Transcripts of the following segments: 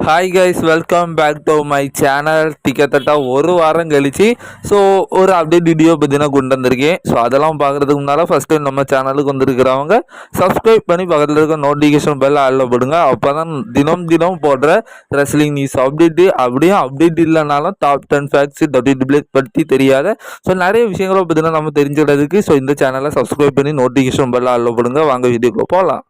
Hi guys welcome back to my channel கிட்டத்தட்ட ஒரு வாரம் கழிச்சு ஸோ ஒரு அப்டேட் வீடியோ பார்த்தீங்கன்னா கொண்டு வந்திருக்கேன். ஸோ அதெல்லாம் பார்க்குறதுக்கு முன்னால் ஃபஸ்ட் டைம் நம்ம சேனலுக்கு வந்திருக்கிறவங்க சப்ஸ்கிரைப் பண்ணி பக்கத்தில் இருக்க நோட்டிஃபிகேஷன் பெல் ஆளில் போடுங்க. அப்போ தான் தினம் தினம் போடுற ரெஸ்லிங் நியூஸ் அப்டேட்டு அப்படியே அப்டேட் இல்லைனாலும் டாப் டென் ஃபேக்ட்ஸ் டபிள்யூ பற்றி தெரியாத ஸோ நிறைய விஷயங்களை பார்த்தீங்கன்னா நம்ம தெரிஞ்சுக்கிறதுக்கு ஸோ இந்த சேனலை சப்ஸ்கிரைப் பண்ணி நோட்டிஃபிகேஷன் பெல் ஆளில் போடுங்க. வாங்க வீடியோக்குள்ள போகலாம்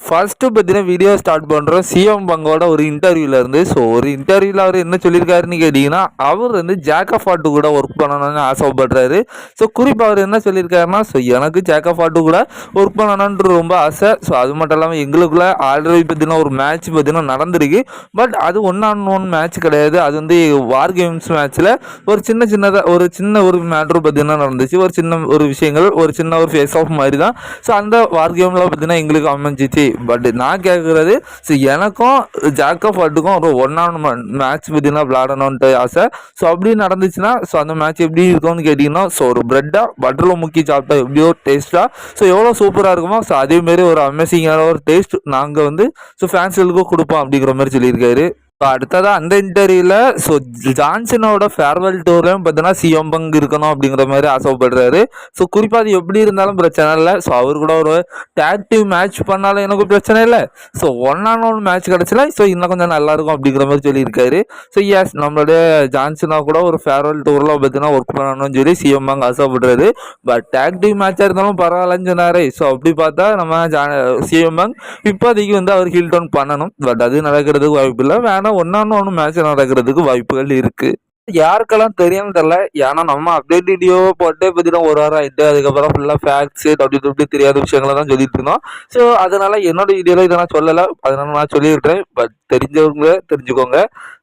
ஃபர்ஸ்ட்டு பார்த்தீங்கன்னா வீடியோ ஸ்டார்ட் பண்ணுறோம் சிஎம் பங்கோட ஒரு இன்டர்வியூல இருந்து ஸோ ஒரு இன்டர்வியூவில் அவர் என்ன சொல்லியிருக்காருன்னு கேட்டிங்கன்னா அவர் வந்து ஜாக்கப் ஆட்டு கூட ஒர்க் பண்ணணும்னு ஆசைப்படுறாரு. ஸோ குறிப்பாக அவர் என்ன சொல்லியிருக்காருன்னா ஸோ எனக்கு ஜாக்கப் ஆட்டு கூட ஒர்க் பண்ணணுன்ற ரொம்ப ஆசை. ஸோ அது மட்டும் இல்லாமல் எங்களுக்குள்ள ஆல்ரெடி பார்த்தீங்கன்னா ஒரு மேட்ச் பார்த்தீங்கன்னா நடந்திருக்கு. பட் அது ஒன் ஆன் ஒன் மேட்ச் கிடையாது. அது வந்து வார் கேம்ஸ் மேட்ச்சில் ஒரு சின்ன சின்னதாக ஒரு சின்ன ஒரு மேட்ரு பார்த்தீங்கன்னா நடந்துச்சு. ஒரு சின்ன ஒரு விஷயங்கள் ஒரு சின்ன ஒரு ஃபேஸ் ஆஃப் மாதிரி தான் ஸோ அந்த வார் கேமில் பார்த்தீங்கன்னா எங்களுக்கு அமைஞ்சிச்சு. பட் நான் கேட்குறது ஸோ எனக்கும் ஜாக்கப் ஃபட்டுக்கும் ஒரு ஒன் ஆன் மேட்ச் பார்த்தீங்கன்னா விளாடணுன்ட்டு ஆசை. ஸோ அப்படி நடந்துச்சுன்னா ஸோ அந்த மேட்ச் எப்படி இருக்கும்னு கேட்டிங்கன்னா ஸோ ஒரு ப்ரெட்டாக பட்டரில் முக்கி சாப்பிட்டா எப்படியோ டேஸ்ட்டாக ஸோ எவ்வளோ சூப்பராக இருக்குமோ ஸோ அதேமாரி ஒரு அமேசிங்கான ஒரு டேஸ்ட் நாங்கள் வந்து ஸோ ஃபேன்ஸுகளுக்கும் கொடுப்போம் அப்படிங்கிற மாதிரி சொல்லியிருக்காரு. இப்போ அடுத்ததாக அந்த இன்டர்வியூவில் ஸோ ஜான்சனோட ஃபேர்வெல் டூர்லையும் பார்த்தீங்கன்னா சிஎம் பங்க் இருக்கணும் அப்படிங்கிற மாதிரி ஆசைப்படுறாரு. ஸோ குறிப்பாக அது எப்படி இருந்தாலும் பிரச்சனை இல்லை. ஸோ அவர் கூட ஒரு டேக்டிவ் மேட்ச் பண்ணாலும் எனக்கு பிரச்சனை இல்லை. So one on one match கிடச்சல so இன்னும் கொஞ்சம் நல்லாயிருக்கும் அப்படிங்கிற மாதிரி சொல்லியிருக்காரு. ஸோ எஸ் நம்மளுடைய ஜான்சனா கூட ஒரு ஃபேர்வெல் டூரில் பார்த்தீங்கன்னா ஒர்க் பண்ணணும்னு சொல்லி சிஎம் பங்கு ஆசைப்படுறாரு பட் டேக்டிவ் மேட்சாக இருந்தாலும் பரவாயில்லன்னு சொன்னார். ஸோ அப்படி பார்த்தா நம்ம ஜா சிஎம் பங்க் இப்போதைக்கு வந்து அவர் ஹீல் டவுன் பண்ணணும். பட் அது நடக்கிறதுக்கு வாய்ப்பு இல்லை. ஆனால் ஒன்னான்னு ஒன்று மேட்ச் நடக்கிறதுக்கு வாய்ப்புகள் இருக்குது யாருக்கெல்லாம் தெரியும்னு தெரில ஏன்னா நம்ம அப்டேட் வீடியோ போட்டே பற்றினா ஒரு வாரம் ஆகிட்டு அதுக்கப்புறம் ஃபுல்லாக ஃபேக்ட்ஸு டபுள்யூ டபுள்யூ தெரியாத விஷயங்களை தான் சொல்லிட்டு இருந்தோம். ஸோ அதனால் என்னோட வீடியோவில் இதை நான் சொல்லலை. அதனால நான் சொல்லியிருக்கேன் பட் தெரிஞ்சவங்க தெரிஞ்சுக்கோங்க.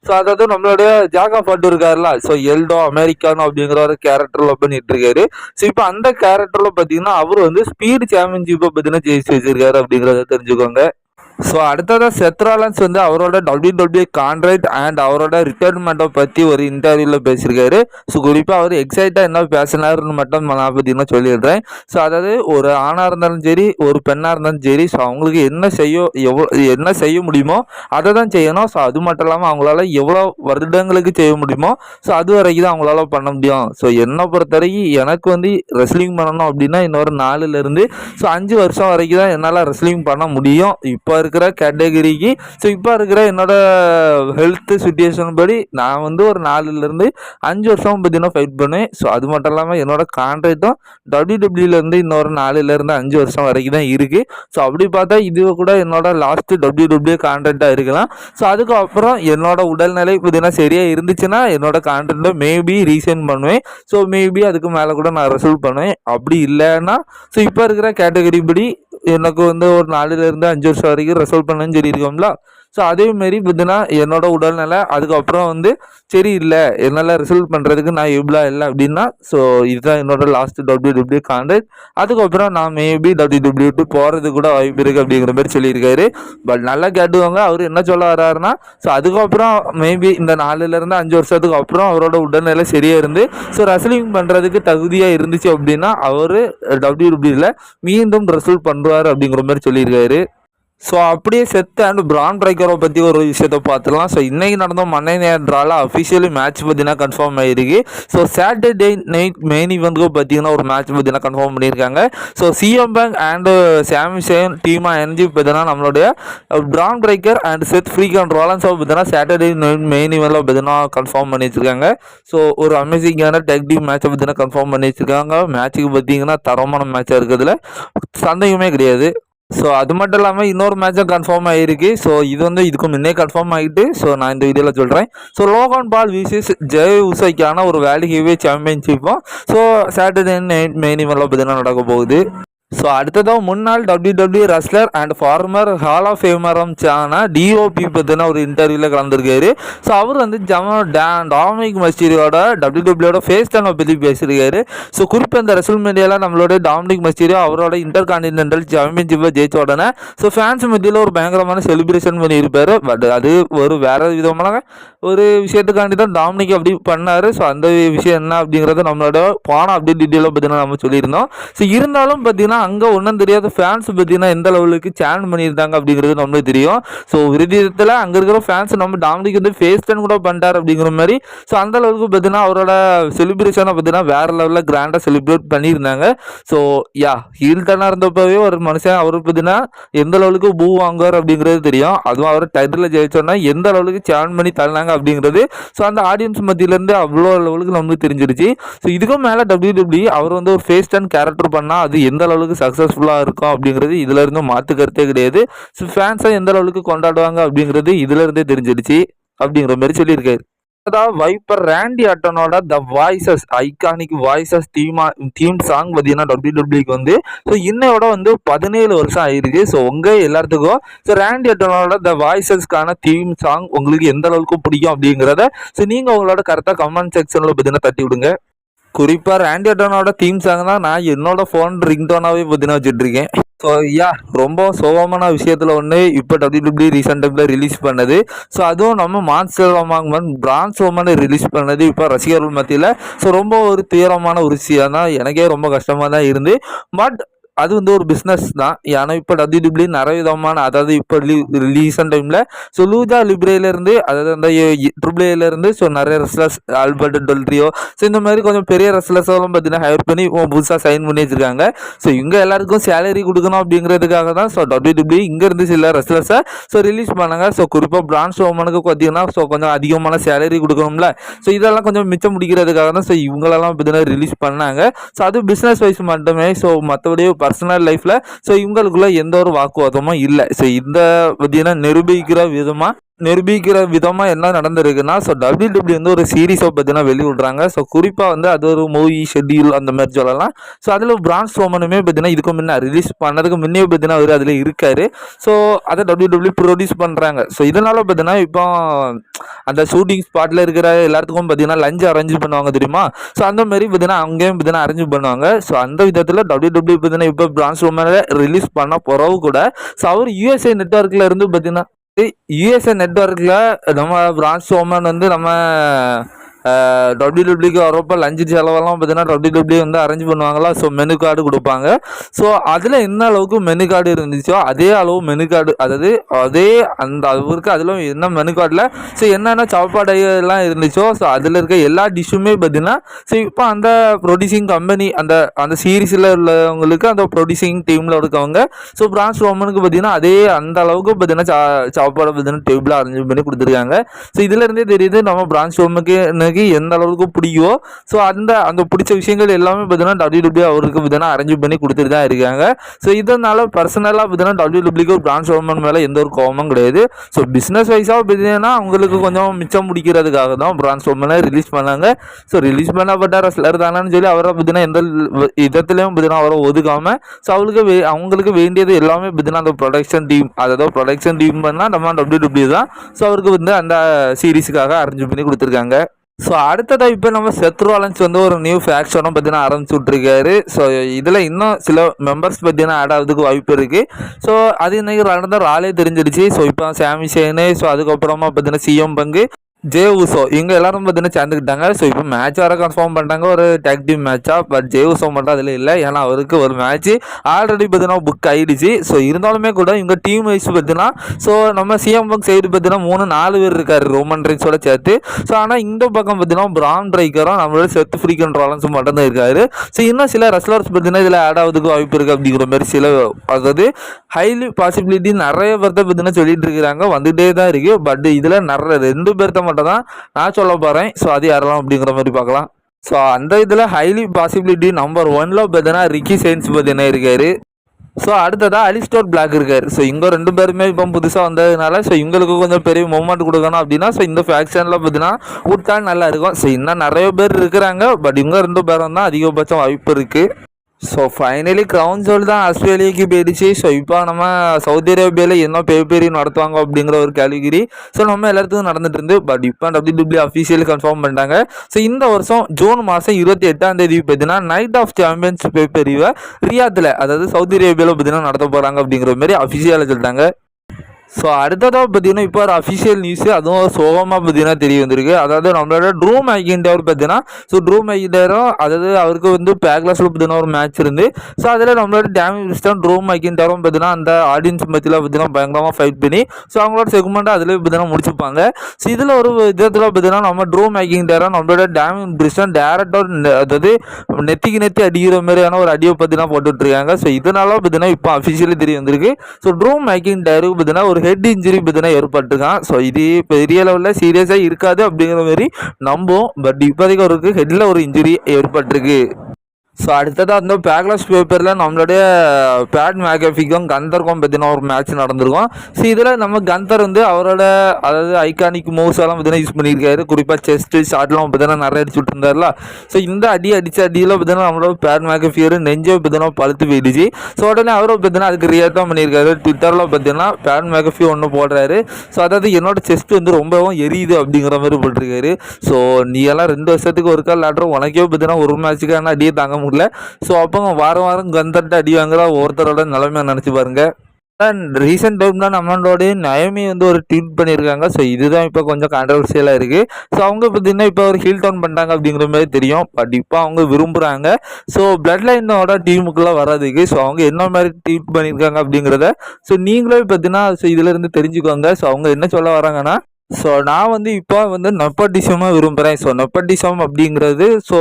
ஸோ அதாவது நம்மளுடைய ஜாகா ஃபட் இருக்காருல்ல. ஸோ எல்டோ அமெரிக்கானோ அப்படிங்கிற ஒரு கேரக்டரில் பண்ணிட்டு இருக்காரு. ஸோ இப்போ அந்த கேரக்டரில் பார்த்தீங்கன்னா அவர் வந்து ஸ்பீடு சாம்பியன்ஷிப்பை பார்த்தீங்கன்னா ஜெயிச்சு வச்சிருக்காரு அப்படிங்கிறத தெரிஞ்சுக்கோங்க. ஸோ அடுத்ததாக செத்ராலன்ஸ் வந்து அவரோட டபிள்யூ டபிள்யூ கான்ட்ராக்ட் அண்ட் அவரோட ரிட்டைர்மெண்ட்டை பற்றி ஒரு இன்டர்வியூவில் பேசியிருக்காரு. ஸோ குறிப்பாக அவர் எக்ஸைட்டாக என்ன பேசினாருன்னு மட்டும் நான் பார்த்தீங்கன்னா சொல்லிடுறேன். ஸோ அதாவது ஒரு ஆணாக இருந்தாலும் சரி ஒரு பெண்ணாக இருந்தாலும் சரி ஸோ அவங்களுக்கு என்ன செய்ய எவ்வளோ என்ன செய்ய முடியுமோ அதை தான் செய்யணும். ஸோ அது மட்டும் இல்லாமல் அவங்களால எவ்வளோ வருடங்களுக்கு செய்ய முடியுமோ ஸோ அது வரைக்கும் தான் அவங்களால பண்ண முடியும். ஸோ என்னை பொறுத்த வரைக்கும் எனக்கு வந்து ரெஸ்லிங் பண்ணணும் அப்படின்னா இன்னொரு நாலுலேருந்து ஸோ அஞ்சு வருஷம் வரைக்கும் தான் என்னால் ரெஸ்லிங் பண்ண முடியும். இப்போ இருக்க இருக்கிற கேட்டகரிக்கு ஸோ இப்போ இருக்கிற என்னோட ஹெல்த் சுச்சுவேஷன் படி நான் வந்து ஒரு நாலுலேருந்து அஞ்சு வருஷம் பார்த்தீங்கன்னா ஃபைட் பண்ணுவேன் ஸோ அது மட்டும் இல்லாமல் என்னோட கான்ட்ராக்டும் டபிள்யூடபிள்யூலேருந்து இன்னொரு நாலுலேருந்து அஞ்சு வருஷம் வரைக்கும் தான் இருக்குது ஸோ அப்படி பார்த்தா இது கூட என்னோட லாஸ்ட்டு டபிள்யூ டபிள்யூ கான்ட்ராக்டாக இருக்கலாம். ஸோ அதுக்கப்புறம் என்னோட உடல்நிலை பார்த்தீங்கன்னா சரியாக இருந்துச்சுன்னா என்னோட கான்ட்ராக்டை மேபி ரீசைன் பண்ணுவேன். ஸோ மேபி அதுக்கு மேலே கூட நான் ரிசல்ட் பண்ணுவேன். அப்படி இல்லைன்னா ஸோ இப்போ இருக்கிற கேட்டகரி படி எனக்கு வந்து ஒரு நாலுலேருந்து அஞ்சு வருஷம் வரைக்கும் ரெசல்வ் பண்ணுன்னு சொல்லியிருக்கோம்ல? ஸோ அதேமாரி பார்த்தீங்கன்னா என்னோட உடல்நிலை அதுக்கப்புறம் வந்து சரி இல்லை என்னால் ரிசல்ட் பண்ணுறதுக்கு நான் எவ்வளோ இல்லை அப்படின்னா ஸோ இதுதான் என்னோட லாஸ்ட் டபிள்யூ டபிள்யூ கான்டாக்ட் அதுக்கப்புறம் நான் மேபி டபிள்யூ டபிள்யூ டூ போகிறது கூட வாய்ப்பு இருக்குது அப்படிங்கிற மாதிரி சொல்லியிருக்காரு. பட் நல்லா கேட்டுவாங்க அவர் என்ன சொல்ல வர்றாருன்னா ஸோ அதுக்கப்புறம் மேபி இந்த நாலுலேருந்து அஞ்சு வருஷத்துக்கு அப்புறம் அவரோட உடல்நிலை சரியாக இருந்து ஸோ ரெஸ்லிங் பண்ணுறதுக்கு தகுதியாக இருந்துச்சு அப்படின்னா அவர் டபிள்யூ டபிள்யூவில் மீண்டும் ரிசல்ட் பண்ணுவார் அப்படிங்கிற மாதிரி சொல்லியிருக்காரு. ஸோ அப்படியே செத்து அண்ட் பிரான் பிரேக்கரை பற்றி ஒரு விஷயத்த பார்த்துலாம் ஸோ இன்றைக்கி நடந்த மண்ணை நேரால் அஃபிஷியலி மேட்ச் பார்த்தீங்கன்னா கன்ஃபார்ம் ஆகிருக்கு ஸோ சாட்டர்டே நைட் மெயின் இவெண்ட்க்கு பார்த்தீங்கன்னா ஒரு மேட்ச் பார்த்தீங்கன்னா கன்ஃபார்ம் பண்ணியிருக்காங்க. So CM Punk and Samsung டீமாக எனர்ஜி பார்த்தீங்கன்னா நம்மளுடைய Bron Breakker and Seth Freak and Rollins பார்த்தீங்கன்னா சாட்டர்டே நைட் மெயின் இவெண்ட்டில் பார்த்தீங்கன்னா கன்ஃபார்ம் பண்ணி வச்சிருக்காங்க ஸோ ஒரு அமேசிங்கான டெக் டீம் மேட்சை பார்த்தீங்கன்னா கன்ஃபார்ம் பண்ணி வச்சிருக்காங்க மேட்ச்சுக்கு பார்த்தீங்கன்னா தரமான மேட்சாக இருக்கிறதுல சந்தேகமே கிடையாது. ஸோ அது மட்டும் இல்லாமல் இன்னொரு மேட்சும் கன்ஃபார்ம் ஆகிருக்கு ஸோ இது வந்து இதுக்கு முன்னே கன்ஃபார்ம் ஆகிட்டு ஸோ நான் இந்த வீடியோவில் சொல்கிறேன் so Logan Paul versus Jey உசைக்கான ஒரு வேலி ஹெவி சாம்பியன்ஷிப்பும் ஸோ சாட்டர்டே நைட் மெயின் இவெல்லாம் பார்த்தீங்கன்னா நடக்க போகுது? ஸோ அடுத்ததாக முன்னாள் W W wrestler and former hall of ஃபேமரம் சான டிஓபி பற்றின ஒரு இன்டர்வியூவில் கலந்துருக்காரு. ஸோ அவர் வந்து ஜம டே டாமினிக் மஸ்டீரியோட டபிள்யூ டபிள்யூட ஃபேஸ் டேனை பற்றி பேசியிருக்காரு ஸோ குறிப்பாக இந்த ரெசல் மீடியாவில் நம்மளோட டாமினிக் மஸ்டீரியோ அவரோட இன்டர் கான்டினென்டல் சாம்பியன்ஷிப்பை ஜெயிச்ச உடனே ஸோ ஃபேன்ஸ் மத்தியில் ஒரு பயங்கரமான செலிப்ரேஷன் பண்ணியிருப்பார். பட் அது ஒரு வேறு விதமான ஒரு விஷயத்துக்காண்டி தான் டாமினிக் அப்படி பண்ணார். ஸோ அந்த விஷயம் என்ன அப்படிங்கிறத நம்மளோட போன அப்டேட் டீட்டெயிலாக பார்த்தீங்கன்னா நம்ம சொல்லியிருந்தோம். ஸோ இருந்தாலும் பார்த்தீங்கன்னா அங்கே ஒன்றும் தெரியாத ஃபேன்ஸ் பார்த்தீங்கன்னா எந்த லெவலுக்கு சேன் பண்ணியிருந்தாங்க அப்படிங்கிறது நம்மளுக்கு தெரியும். ஸோ விருதியத்தில் அங்கே இருக்கிற ஃபேன்ஸ் நம்ம டாமினிக் வந்து ஃபேஸ் டென் கூட பண்ணிட்டார் அப்படிங்கிற மாதிரி. ஸோ அந்த அளவுக்கு பார்த்தீங்கன்னா அவரோட செலிப்ரேஷனை பார்த்தீங்கன்னா வேறு லெவலில் கிராண்டாக செலிப்ரேட் பண்ணியிருந்தாங்க. ஸோ யா ஹீல்டனாக இருந்தப்பவே ஒரு மனுஷன் அவர் பார்த்தீங்கன்னா எந்த லெவலுக்கு பூ வாங்குவார் அப்படிங்கிறது தெரியும். அதுவும் அவர் டைட்டில் ஜெயிச்சோன்னா எந்த லெவலுக்கு சேன் பண்ணி தள்ளினாங்க அப்படிங்கிறது. ஸோ அந்த ஆடியன்ஸ் மத்தியிலேருந்து அவ்வளோ லெவலுக்கு நம்மளுக்கு தெரிஞ்சிருச்சு. ஸோ இதுக்கும் மேலே டபிள்யூ டபிள்யூ அவர் வந்து ஒரு ஃபேஸ் டென் கேரக்டர் பண்ணால் அது எந்த அளவுக்கு சக்ஸஸ்ஃபுல்லாக இருக்கும் அப்படிங்கிறது இதுலேருந்து மாற்று கருத்தே கிடையாது. ஸோ ஃபேன்ஸை எந்த அளவுக்கு கொண்டாடுவாங்க அப்படிங்கிறது இதுல இருந்தே தெரிஞ்சிடுச்சு அப்படிங்கிற மாதிரி சொல்லியிருக்காரு. அதாவது வைப்பர் ரேண்டி அட்டனோட த வாய்ஸஸ் ஐகானிக் வாய்ஸஸ் தீமா தீம் சாங் பார்த்தீங்கன்னா டபிள்யூ டபிள்யூக்கு வந்து ஸோ இன்னையோட வந்து பதினேழு வருஷம் ஆயிருக்கு. ஸோ உங்கள் எல்லாத்துக்கும் ஸோ ரேண்டி அட்டனோட த வாய்ஸஸ்க்கான தீம் சாங் உங்களுக்கு எந்த அளவுக்கு பிடிக்கும் அப்படிங்கிறத ஸோ நீங்கள் உங்களோட கரெக்டாக கமெண்ட் செக்ஷனில் பார்த்தீங்கன்னா தட்டி விடுங்க. குறிப்பாக ரேண்டி அட்டனோட தீம் சாங் தான் நான் என்னோட ஃபோன் ரிங்டோனாகவே பார்த்தீங்கன்னா வச்சுட்ருக்கேன். ஸோ யா ரொம்ப சோகமான விஷயத்தில் ஒன்று இப்போ டபிள்யூ டபிள்யூ ரீசெண்ட் டைமில் ரிலீஸ் பண்ணது. ஸோ அதுவும் நம்ம மான்ஸ்டர் அமாங்மன் பிரான்ஸ் ஓமனை ரிலீஸ் பண்ணது இப்போ ரசிகர்கள் மத்தியில். ஸோ ரொம்ப ஒரு தீவிரமான ஒரு விஷயம் தான் எனக்கே ரொம்ப கஷ்டமாக தான் இருந்து. பட் அது வந்து ஒரு பிஸ்னஸ் தான். ஏன்னா இப்போ டபிள்யூ நிறைய விதமான அதாவது இப்போ ரீசெண்ட் டைமில் ஸோ லூஜா லிப்ரேலேருந்து அதாவது அந்த ட்ரிபிள்ஏலேருந்து ஸோ நிறைய ரெஸ்லர்ஸ் ஆல்பர்ட் டொல்ட்ரியோ ஸோ இந்த மாதிரி கொஞ்சம் பெரிய ரெஸ்லர்ஸெல்லாம் பார்த்தீங்கன்னா ஹையர் பண்ணி புதுசாக சைன் பண்ணி வச்சிருக்காங்க. ஸோ இங்கே எல்லாருக்கும் சேலரி கொடுக்கணும் அப்படிங்கிறதுக்காக தான் ஸோ டபிள்யூ டபிள்யூ இங்கேருந்து சில ரெஸ்லர்ஸை ஸோ ரிலீஸ் பண்ணாங்க. ஸோ குறிப்பாக பிரான்ஸ் ஓமனுக்கு பார்த்தீங்கன்னா ஸோ கொஞ்சம் அதிகமான சேலரி கொடுக்கணும்ல. ஸோ இதெல்லாம் கொஞ்சம் மிச்சம் முடிக்கிறதுக்காக தான் ஸோ இவங்களெல்லாம் பார்த்தீங்கன்னா ரிலீஸ் பண்ணாங்க. ஸோ அது பிஸ்னஸ் வைஸ் மட்டுமே ஸோ மற்றபடி பர்சனல் லைஃப்பில் ஸோ இவங்களுக்குள்ள எந்த ஒரு வாக்குவாதமும் இல்லை. ஸோ இந்த பார்த்தீங்கன்னா நிரூபிக்கிற விதமாக நிரூபிக்கிற விதமாக என்ன நடந்திருக்குன்னா ஸோ டபிள்யூ டபிள்யூ வந்து ஒரு சீரீஸை பார்த்தீங்கன்னா வெளியிடுறாங்க. ஸோ குறிப்பாக வந்து அது ஒரு மூவி ஷெட்யூல் அந்த மாதிரி சொல்லலாம். ஸோ அதில் பிரான்ஸ் ரோமனுமே பார்த்தீங்கன்னா இதுக்கு முன்னே ரிலீஸ் பண்ணதுக்கு முன்னே பார்த்தீங்கன்னா அவர் அதில் இருக்கார். ஸோ அதை டபிள்யூ டபிள்யூ ப்ரொடியூஸ் பண்ணுறாங்க ஸோ இதனால் பார்த்தீங்கன்னா இப்போ அந்த ஷூட்டிங் ஸ்பாட்டில் இருக்கிற எல்லாத்துக்கும் பார்த்தீங்கன்னா லஞ்ச் அரேஞ்ச் பண்ணுவாங்க தெரியுமா? ஸோ அந்த மாதிரி பார்த்தீங்கன்னா அங்கேயும் பார்த்தீங்கன்னா அரேஞ்ச் பண்ணுவாங்க. ஸோ அந்த விதத்தில் டபிள்யூ டபிள்யூ பார்த்தீங்கன்னா இப்போ பிரான்ஸ் ரோமனை ரிலீஸ் பண்ண பிறகு கூட ஸோ அவர் யூஎஸ்ஏ நெட்ஒர்க்கில் இருந்து பார்த்தீங்கன்னா யூஎஸ்ஏ நெட்ஒர்க்கில் நம்ம பிரான்ச் ஓமன் வந்து நம்ம டபிள்யூ டபிள்யூக்கு வரப்போ லஞ்சு செலவெல்லாம் பார்த்தீங்கன்னா டபிள்யூ டபிள்யூ வந்து அரேஞ்ச் பண்ணுவாங்களா? ஸோ மெனு கார்டு கொடுப்பாங்க. ஸோ அதில் என்ன அளவுக்கு மெனு கார்டு இருந்துச்சோ அதே அளவு மெனு கார்டு அதாவது அதே அந்த அளவுக்கு அதில் என்ன மெனு கார்டில் ஸோ என்னென்ன சாப்பாடு எல்லாம் இருந்துச்சோ ஸோ அதில் இருக்க எல்லா டிஷ்ஷுமே பார்த்தீங்கன்னா ஸோ இப்போ அந்த ப்ரொடியூசிங் கம்பெனி அந்த அந்த சீரீஸில் உள்ளவங்களுக்கு அந்த ப்ரொடியூசிங் டீமில் இருக்கவங்க ஸோ பிரான்ஸ் ரோமனுக்கு பார்த்தீங்கன்னா அதே அந்த அளவுக்கு பார்த்தீங்கன்னா சா சாப்பாடு பார்த்தீங்கன்னா டேபிளாக அரேஞ்ச் பண்ணி கொடுத்துருக்காங்க. ஸோ இதுலேருந்தே தெரியுது நம்ம பிரான்ஸ் ரோமுக்கு எனக்கு எந்த அளவுக்கு பிடிக்கோ ஸோ அந்த அந்த பிடிச்ச விஷயங்கள் எல்லாமே பார்த்தீங்கன்னா டபிள்யூ டபிள்யூ அவருக்கு பார்த்தீங்கன்னா அரேஞ்ச் பண்ணி கொடுத்துட்டு தான் இருக்காங்க. ஸோ இதனால் பர்சனலாக பார்த்தீங்கன்னா டபிள்யூ டபிள்யூக்கு ஒரு பிரான்ஸ் ஓமன் மேலே எந்த ஒரு கோபமும் கிடையாது. ஸோ பிஸ்னஸ் வைஸாக பார்த்தீங்கன்னா அவங்களுக்கு கொஞ்சம் மிச்சம் பிடிக்கிறதுக்காக தான் பிரான்ஸ் ஓமனை ரிலீஸ் பண்ணாங்க. ஸோ ரிலீஸ் பண்ணப்பட்ட ரெஸ்லர் தானேன்னு சொல்லி அவரை பார்த்தீங்கன்னா எந்த விதத்துலையும் பார்த்தீங்கன்னா அவரை ஒதுக்காமல் ஸோ அவளுக்கு அவங்களுக்கு வேண்டியது எல்லாமே பார்த்தீங்கன்னா அந்த ப்ரொடக்ஷன் டீம் அதாவது ப்ரொடக்ஷன் டீம் பண்ணால் நம்ம டபிள்யூ டபிள்யூ தான். ஸோ அவருக்கு வந்து அந்த சீரீஸுக்காக அரேஞ்ச் பண்ணி கொடுத்துருக்காங்க. ஸோ அடுத்ததாக இப்போ நம்ம செத்ரோலன்ஸ் வந்து ஒரு நியூ ஃபேக்ஷனும் பார்த்தீங்கன்னா ஆரம்பிச்சு விட்ருக்காரு ஸோ இதில் இன்னும் சில மெம்பர்ஸ் பார்த்தீங்கன்னா ஆட் ஆகிறதுக்கு வாய்ப்பு இருக்குது ஸோ அது இன்றைக்கி நடந்த ராலே தெரிஞ்சிடுச்சு. ஸோ இப்போ சாமி சேனு ஸோ அதுக்கப்புறமா பார்த்தீங்கன்னா சிஎம் பங்கு. ஜே உசோ இவங்க எல்லாரும் பார்த்தீங்கன்னா சேர்ந்துக்கிட்டாங்க. ஸோ இப்போ மேட்ச் வர கன்ஃபார்ம் பண்ணிட்டாங்க. ஒரு டேக் டீம் மேட்சாக பட் ஜே உசோ மட்டும் அதில் இல்லை. ஏன்னா அவருக்கு ஒரு மேட்ச் ஆல்ரெடி பார்த்தீங்கன்னா புக் ஆகிடுச்சு ஸோ இருந்தாலுமே கூட இவங்க டீம் வைஸ் பார்த்தீங்கன்னா ஸோ நம்ம சிஎம் பங்க் சைடு பார்த்தீங்கன்னா மூணு நாலு பேர் இருக்காரு ரோமன் ரைன்ஸோட சேர்த்து. ஸோ ஆனால் இந்த பக்கம் பார்த்தீங்கன்னா பிரான் ரைக்கரும் நம்மளோட செத்து ஃப்ரீக்கன் ராலன்ஸும் மட்டும் தான் இருக்காரு. ஸோ இன்னும் சில ரெஸ்லர்ஸ் பார்த்தீங்கன்னா இதில் ஆட் ஆகுதுக்கு வாய்ப்பு இருக்குது அப்படிங்கிற மாதிரி சில அதாவது ஹைலி பாசிபிலிட்டி நிறைய பேர்த்த பார்த்தீங்கன்னா சொல்லிட்டு இருக்கிறாங்க. வந்துகிட்டே தான் இருக்குது பட் இதில் நிறைய ரெண்டு பேர்த்த மட்டும் தான் நான் சொல்ல போகிறேன் ஸோ அது யாரெல்லாம் அப்படிங்கிற மாதிரி பார்க்கலாம். ஸோ அந்த இதில் ஹைலி பாசிபிலிட்டி நம்பர் ஒன்ல பார்த்தீங்கன்னா ரிக்கி சைன்ஸ் பார்த்தீங்கன்னா இருக்காரு? ஸோ அடுத்ததாக அலிஸ்டோர் பிளாக் இருக்கார். ஸோ இங்கே ரெண்டு பேருமே இப்போ புதுசாக வந்ததுனால ஸோ இவங்களுக்கு கொஞ்சம் பெரிய மூவ்மெண்ட் கொடுக்கணும் அப்படின்னா ஸோ இந்த ஃபேக்ஷனில் பார்த்தீங்கன்னா விட்டால் நல்லா இருக்கும். ஸோ இன்னும் நிறைய பேர் இருக்கிறாங்க பட் இவங்க ரெண்டு பேரும் தான் அதிகபட்சம் வாய்ப்பு இருக்குது ஸோ ஃபைனலி கிரவுண்ட் ஜோல் தான் ஆஸ்திரேலியாவுக்கு போயிடுச்சு. ஸோ இப்போ நம்ம சவுதி அரேபியாவில் என்ன பெரிய பெரிய நடத்துவாங்க அப்படிங்கிற ஒரு கேலிகிரி ஸோ நம்ம எல்லாத்துக்கும் நடந்துட்டு இருந்து பட் இப்போ டபிள்யூ டபிள்யூ அஃபீஷியல் கன்ஃபார்ம் பண்ணிட்டாங்க. ஸோ இந்த வருஷம் ஜூன் மாதம் இருபத்தி எட்டாம் தேதி பார்த்தீங்கன்னா நைட் ஆஃப் சாம்பியன்ஸ் பேப்பரிவை ரியாத்தில் அதாவது சவுதி அரேபியாவில் பார்த்தீங்கன்னா நடத்த போகிறாங்க அப்படிங்கிற மாதிரி அஃபிஷியலாக சொல்லிட்டாங்க. ஸோ அடுத்ததாக பார்த்தீங்கன்னா இப்போ ஒரு அஃபிஷியல் நியூஸ் அதுவும் சோகமாக பார்த்தீங்கன்னா தெரிய வந்திருக்கு. அதாவது நம்மளோட ட்ரூ மேக்கிண்டவர் பார்த்தீங்கன்னா ஸோ ட்ரூ மேக்கிண்டரும் அதாவது அவருக்கு வந்து பேக்லாஸில் பார்த்தீங்கன்னா ஒரு மேட்ச் இருந்து ஸோ அதில் நம்மளோட டேமேஜ் விஸ்டம் ட்ரூ மேக்கிண்டரும் பார்த்தீங்கன்னா அந்த ஆடியன்ஸ் மத்தியில் பார்த்தீங்கன்னா பயங்கரமாக ஃபைட் பண்ணி ஸோ அவங்களோட செக்மெண்ட்டை அதில் பார்த்தீங்கன்னா முடிச்சுப்பாங்க. ஸோ இதில் ஒரு விதத்தில் பார்த்தீங்கன்னா நம்ம ட்ரூ மேக்கிண்டரும் நம்மளோட டேமேஜ் விஸ்டம் டேரக்டாக அதாவது நெத்திக்கு நெத்தி அடிக்கிற மாதிரியான ஒரு அடியை பார்த்தீங்கன்னா போட்டுட்ருக்காங்க ஸோ இதனால பார்த்தீங்கன்னா இப்போ அஃபிஷியலி தெரிய வந்திருக்கு. ஸோ ட்ரூ மேக்கிங் டயருக்கு பார்த்தீங்கன்னா ஒரு ஹெட் இன்ஜுரி பார்த்தீங்கன்னா ஏற்பட்டிருக்கான் ஸோ இது பெரிய லெவலில் சீரியஸாக இருக்காது அப்படிங்கிற மாதிரி நம்பும் பட் இப்போதைக்கு அவருக்கு ஹெட்டில் ஒரு இன்ஜுரி ஏற்பட்டிருக்கு. ஸோ அடுத்ததாக வந்து பேக்லாஸ் பேப்பரில் நம்மளுடைய பேட் மேகஃபிக்கும் கந்தருக்கும் பற்றின ஒரு மேட்ச் நடந்திருக்கும். ஸோ இதில் நம்ம கந்தர் வந்து அவரோட அதாவது ஐகானிக் மூவ்ஸ் எல்லாம் பார்த்தீங்கன்னா யூஸ் பண்ணியிருக்காரு. குறிப்பாக செஸ்ட்டு ஷார்ட்லாம் பார்த்தீங்கன்னா நிறைய அடிச்சு விட்டுருந்தாருல. ஸோ இந்த அடி அடித்த அடியில் பார்த்தீங்கன்னா நம்மளோட பேட் மேகஃபியர் நெஞ்சை பார்த்தீங்கன்னா பழுத்து போயிடுச்சு. ஸோ உடனே அவரும் பார்த்தீங்கன்னா அதுக்கு ரியாக்ட் தான் பண்ணியிருக்காரு. ட்விட்டரில் பார்த்தீங்கன்னா பேட் மேகஃபி ஒன்று போடுறாரு. ஸோ அதாவது என்னோட செஸ்ட் வந்து ரொம்பவும் எரியுது அப்படிங்கிற மாதிரி போட்டிருக்காரு. ஸோ நீ எல்லாம் ரெண்டு வருஷத்துக்கு ஒரு கால் உனக்கே பார்த்தீங்கன்னா ஒரு மேட்ச்சுக்கான அடியே தாங்க முடியல. ஸோ அப்போ வாரம் வாரம் கந்தர்ட்ட அடி வாங்குற ஒருத்தரோட நிலைமையை நினச்சி பாருங்கள் ரீசெண்ட் டைம் தான் நம்மளோட நயமி வந்து ஒரு ட்வீட் பண்ணியிருக்காங்க ஸோ இதுதான் இப்போ கொஞ்சம் கான்ட்ரவர்சியலாக இருக்குது ஸோ அவங்க பார்த்தீங்கன்னா இப்போ ஒரு ஹீல் டவுன் பண்ணிட்டாங்க அப்படிங்கிற மாதிரி தெரியும். பட் இப்போ அவங்க விரும்புகிறாங்க ஸோ பிளட் லைனோட டீமுக்குள்ளே வராதுக்கு. ஸோ அவங்க என்ன மாதிரி ட்வீட் பண்ணியிருக்காங்க அப்படிங்கிறத ஸோ நீங்களே பார்த்தீங்கன்னா ஸோ இதுலேருந்து தெரிஞ்சுக்கோங்க. ஸோ அவங்க என்ன சொல்ல வராங்கன்னா ஸோ நான் வந்து இப்போ வந்து நெப்பட்டிசமாக விரும்புகிறேன் ஸோ நெப்பட்டிசம் அப்படிங்கிறது ஸோ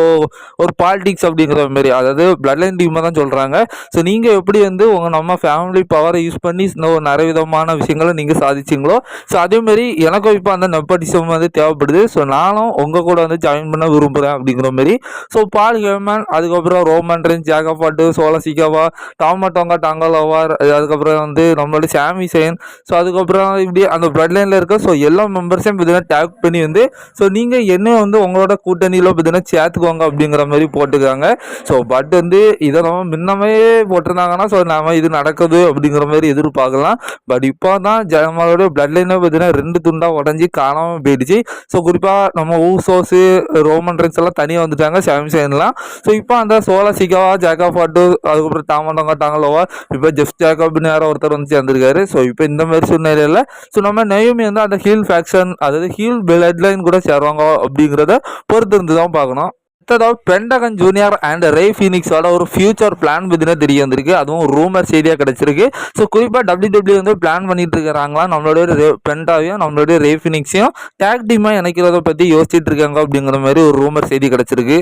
ஒரு பாலிடிக்ஸ் அப்படிங்கிற மாதிரி. அதாவது பிளட் லைன் டீமை தான் சொல்கிறாங்க ஸோ நீங்கள் எப்படி வந்து உங்கள் நம்ம ஃபேமிலி பவரை யூஸ் பண்ணி இன்னும் நிறைய விதமான விஷயங்களை நீங்கள் சாதிச்சிங்களோ ஸோ அதேமாரி எனக்கும் இப்போ அந்த நெப்பட்டிசம் வந்து தேவைப்படுது. ஸோ நானும் உங்கள் கூட வந்து ஜாயின் பண்ண விரும்புகிறேன் அப்படிங்கிற மாதிரி. ஸோ பால் ஹேமன் அதுக்கப்புறம் ரோமன் ரென் ஜாகப்பாட்டு சோழசிகாவா டாமட்டோங்கா டாங்கலோவா அதுக்கப்புறம் வந்து நம்மளோட சாமி சேன் ஸோ அதுக்கப்புறம் இப்படி அந்த பிளட் லைனில் இருக்க ஸோ எல்லா மெம்பர்ஸையும் பார்த்தீங்கன்னா டேக் பண்ணி வந்து ஸோ நீங்கள் என்ன வந்து உங்களோட கூட்டணியில் பார்த்தீங்கன்னா சேர்த்துக்கோங்க அப்படிங்கிற மாதிரி போட்டுக்காங்க ஸோ பட் வந்து இதை நம்ம முன்னமே போட்டிருந்தாங்கன்னா ஸோ நம்ம இது நடக்குது அப்படிங்கிற மாதிரி எதிர்பார்க்கலாம். பட் இப்போ தான் ஜனமாவோட பிளட் லைனை பார்த்தீங்கன்னா ரெண்டு துண்டாக உடஞ்சி காணாமல் போயிடுச்சு. ஸோ குறிப்பாக நம்ம ஊசோஸு ரோமன் ரென்ஸ் எல்லாம் தனியாக வந்துட்டாங்க சாம்சங்லாம் ஸோ இப்போ அந்த சோலா சிகாவா ஜாக்கா ஃபாட்டு அதுக்கப்புறம் தாமண்டங்க டாங்கலோவா இப்போ ஜெஃப் அப்படின்னு யாரோ ஒருத்தர் வந்து சேர்ந்துருக்காரு. ஸோ இப்போ இந்த மாதிரி சூழ்நிலையில் ஸோ நம்ம நெய்மி வந்து அந்த ஹீல் ஃபேக்ஸ் ஃபேக்ஷன் அதாவது ஹீல் பிளட் லைன் கூட சேருவாங்க அப்படிங்கிறத பொறுத்து இருந்து தான் பார்க்கணும். அடுத்ததாக பெண்டகன் ஜூனியர் அண்ட் ரே ஃபீனிக்ஸோட ஒரு ஃபியூச்சர் பிளான் பார்த்தீங்கன்னா தெரிய வந்திருக்கு அதுவும் ரூமர் செய்தியாக கிடச்சிருக்கு. ஸோ குறிப்பாக டபிள்யூ டபிள்யூ வந்து பிளான் பண்ணிட்டு இருக்கிறாங்களா? நம்மளுடைய ரே பென்டாவையும் நம்மளுடைய ரே ஃபீனிக்ஸையும் டேக் டீமாக இணைக்கிறத பற்றி யோசிச்சுட்டு இருக்காங்க அப்படிங்கிற மாதிரி ஒரு ரூமர் செய்தி கிடச்சிருக்கு.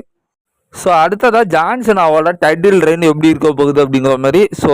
ஸோ அடுத்ததாக ஜான்சனாவோட டைட்டில் ரெயின் எப்படி இருக்க போகுது அப்படிங்கிற மாதிரி ஸோ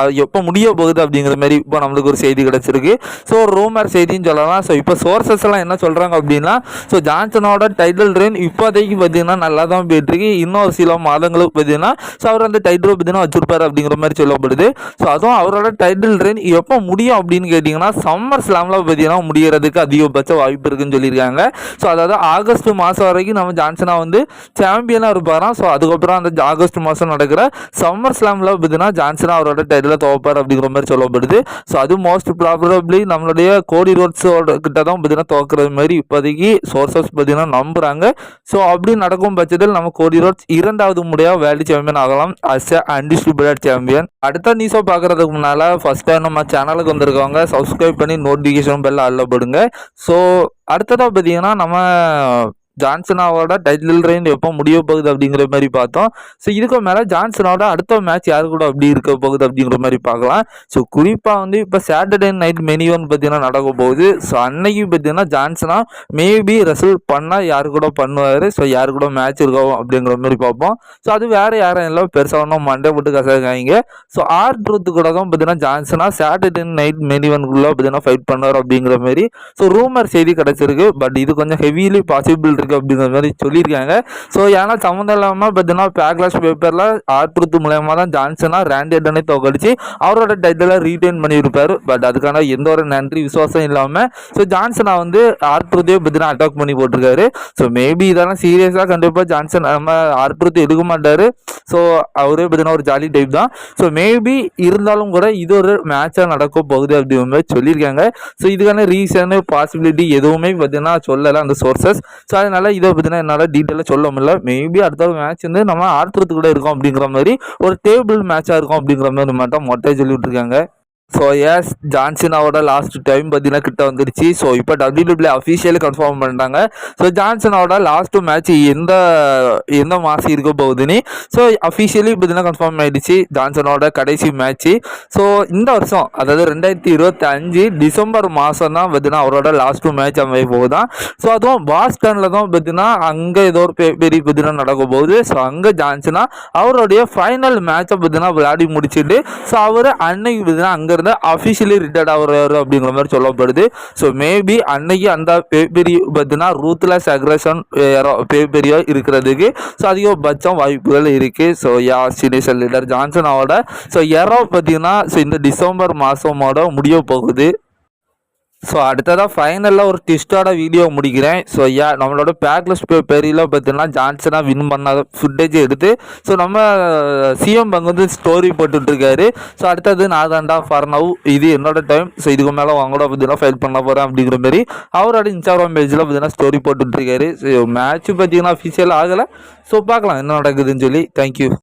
அது எப்போ முடிய போகுது அப்படிங்கிற மாதிரி இப்போ நம்மளுக்கு ஒரு செய்தி கிடச்சிருக்கு. ஸோ ரூமர் செய்தின்னு சொல்லலாம். ஸோ இப்போ சோர்சஸ் எல்லாம் என்ன சொல்கிறாங்க அப்படின்னா ஸோ ஜான்சனோட டைட்டில் ரெயின் இப்போதைக்கு பார்த்தீங்கன்னா நல்லா தான் போயிட்டுருக்கு. இன்னொரு சில மாதங்களுக்கு பார்த்தீங்கன்னா ஸோ அவர் அந்த டைட்டில் பார்த்தீங்கன்னா வச்சுருப்பார் அப்படிங்கிற மாதிரி சொல்லப்படுது. ஸோ அதுவும் அவரோட டைட்டில் ரெயின் எப்போ முடியும் அப்படின்னு கேட்டிங்கன்னா சம்மர் ஸ்லாமில் பார்த்தீங்கன்னா முடியறதுக்கு அதிகபட்ச வாய்ப்பு இருக்குன்னு சொல்லியிருக்காங்க. ஸோ அதாவது ஆகஸ்ட் மாதம் வரைக்கும் நம்ம ஜான்சனா வந்து சாம்பியனாக இருப்பாராம் ஸோ அதுக்கப்புறம் அந்த ஆகஸ்ட் மாதம் நடக்கிற சம்மர் ஸ்லாமில் பார்த்தீங்கன்னா ஜான்சனா அவரோட டைட்டில் துவப்பார் அப்படிங்கிற மாதிரி சொல்லப்படுது. ஸோ அது மோஸ்ட் ப்ராபபிளி நம்மளுடைய கோடி ரோட்ஸோட கிட்ட தான் பார்த்தீங்கன்னா துவக்கிறது மாதிரி இப்போதைக்கு சோர்சஸ் பார்த்தீங்கன்னா நம்புகிறாங்க ஸோ அப்படி நடக்கும் பட்சத்தில் நம்ம கோடி ரோட்ஸ் இரண்டாவது முறையாக வேர்ல்டு சாம்பியன் ஆகலாம். அஸ் அ அன்டிஸ்டிபியூட்டட் சாம்பியன் அடுத்த நியூஸை பார்க்குறதுக்கு முன்னால் ஃபஸ்ட் டைம் நம்ம சேனலுக்கு வந்திருக்கவங்க சப்ஸ்கிரைப் பண்ணி நோட்டிஃபிகேஷன் பெல் அள்ளப்படுங்க. ஸோ அடுத்ததாக பார்த்தீங்கன்னா நம்ம ஜான்சனாவோட டைட்டில் ரெயின் எப்போ முடிய போகுது அப்படிங்கிற மாதிரி பார்த்தோம். ஸோ இதுக்கு மேலே ஜான்சனோட அடுத்த மேட்ச் யார் கூட அப்படி இருக்க போகுது அப்படிங்கிற மாதிரி பார்க்கலாம். ஸோ குறிப்பாக வந்து இப்போ சாட்டர்டே நைட் மெனிவன் பார்த்தீங்கன்னா நடக்க போகுது. ஸோ அன்னைக்கு பார்த்தீங்கன்னா ஜான்சனா மேபி ரெசல் பண்ணால் யார் கூட பண்ணுவார்? ஸோ யார் கூட மேட்ச் இருக்கும் அப்படிங்கிற மாதிரி பார்ப்போம். ஸோ அது வேறு யாரும் இல்லை. பெருசாக ஒன்றும் மண்டே போட்டு கசாங்க ஸோ ஆர் ட்ரூத்து கூட தான் பார்த்தீங்கன்னா ஜான்சனா சாட்டர்டே நைட் மெனிவனுக்குள்ளே பார்த்தீங்கன்னா ஃபைட் பண்ணுவார் அப்படிங்கிற மாதிரி. ஸோ ரூமர் செய்தி கிடச்சிருக்கு. பட் இது கொஞ்சம் ஹெவிலி பாசிபிள் இருக்குது அப்படிங்கிற மாதிரி சொல்லியிருக்காங்க. ஸோ ஏன்னா சம்மந்தம் இல்லாமல் பார்த்தீங்கன்னா பேக்லாஸ் பேப்பரில் ஆர்ட்ருத்து மூலயமா தான் ஜான்சனாக ரேண்டேட்டனை தோக்கடிச்சு அவரோட டைட்டிலை ரீட்டைன் பண்ணியிருப்பார். பட் அதுக்கான எந்த ஒரு நன்றி விசுவாசம் இல்லாமல் ஸோ ஜான்சனா வந்து ஆர்ட்ருத்தையே பார்த்தீங்கன்னா அட்டாக் பண்ணி போட்டிருக்காரு. ஸோ மேபி இதெல்லாம் சீரியஸாக கண்டிப்பாக ஜான்சன் நம்ம ஆர்ட்ருத்து எடுக்க மாட்டார். ஸோ அவரே பார்த்தீங்கன்னா ஒரு ஜாலி டைப் தான். ஸோ மேபி இருந்தாலும் கூட இது ஒரு மேட்சாக நடக்க போகுது அப்படிங்கிற மாதிரி சொல்லியிருக்காங்க. ஸோ இதுக்கான ரீசனு பாசிபிலிட்டி எதுவுமே பார்த்தீங்கன்னா சொல்லலை அந்த சோர்சஸ் ஸோ அதனால இதை பார்த்தீங்கன்னா என்னால் டீட்டெயிலாக சொல்ல முடியல. மேபி அடுத்த மேட்ச் வந்து நம்ம ஆடுறது கூட இருக்கோம் அப்படிங்கிற மாதிரி ஒரு டேபிள் மேட்சாக இருக்கும் அப்படிங்கிற மாதிரி மட்டும் மொட்டை சொல்லி விட்டுருக்காங்க ஸோ எஸ் ஜான்சனாவோட லாஸ்ட் டைம் பார்த்தீங்கன்னா கிட்ட வந்துருச்சு. ஸோ இப்போ டபிள்யூபிள்யூ அஃபிஷியலி கன்ஃபார்ம் பண்ணிட்டாங்க. ஸோ ஜான்சனோட லாஸ்ட் மேட்ச் எந்த எந்த மாதம் இருக்க போகுதுன்னு. ஸோ அஃபிஷியலி பார்த்தீங்கன்னா கன்ஃபார்ம் ஆகிடுச்சு ஜான்சனோட கடைசி மேட்ச்சு ஸோ இந்த வருஷம் அதாவது ரெண்டாயிரத்தி இருபத்தி அஞ்சு டிசம்பர் மாதம் தான் பார்த்தீங்கன்னா அவரோட லாஸ்ட் மேட்ச் அமைய போகுதான் ஸோ அதுவும் பாஸ்டனில் தான் பார்த்தீங்கன்னா அங்கே ஏதோ ஒரு பெ- பெரிய பார்த்தீங்கன்னா நடக்க போகுது. ஸோ அங்கே ஜான்சனா அவருடைய ஃபைனல் மேட்சை பார்த்தீங்கன்னா விளையாடி முடிச்சுட்டு ஸோ அவர் அன்னைக்கு பார்த்தீங்கன்னா இருந்து அஃபிஷியலி ரிட்டையர்ட் ஆகுறாரு அப்படிங்கிற மாதிரி சொல்லப்படுது. ஸோ மேபி அன்னைக்கு அந்த பேபெரிய பார்த்தீங்கன்னா ரூத்லெஸ் அக்ரஷன் பெரிய இருக்கிறதுக்கு ஸோ அதிகபட்சம் வாய்ப்புகள் இருக்குது ஸோ யா சீனியர் லீடர் ஜான்சனாவோட ஸோ எரோ பார்த்தீங்கன்னா ஸோ இந்த டிசம்பர் மாதமோட முடிய போகுது. ஸோ அடுத்ததாக ஃபைனலில் ஒரு ட்விஸ்டோட வீடியோ முடிக்கிறேன். ஸோ யா நம்மளோட பேக்லஸ் பேரியில் பார்த்தீங்கன்னா ஜான்சனாக வின் பண்ணாத ஃபுட்டேஜ் எடுத்து ஸோ நம்ம சிஎம் பங்கு வந்து ஸ்டோரி போட்டுட்ருக்காரு. ஸோ அடுத்தது நான் தாண்டா ஃபார் நவ் இது என்னோட டைம் ஸோ இதுக்கு மேலே அவங்களோட பார்த்தீங்கன்னா ஃபைல் பண்ண போகிறேன் அப்படிங்கிற மாதிரி அவரோட இன்ஸ்டாகிராம் பேஜில் பார்த்தீங்கன்னா ஸ்டோரி போட்டுட்ருக்காரு. ஸோ மேட்ச் பார்த்தீங்கன்னா அஃபிஷியல் ஆகலை. ஸோ பார்க்கலாம் என்ன நடக்குதுன்னு சொல்லி. தேங்க்யூ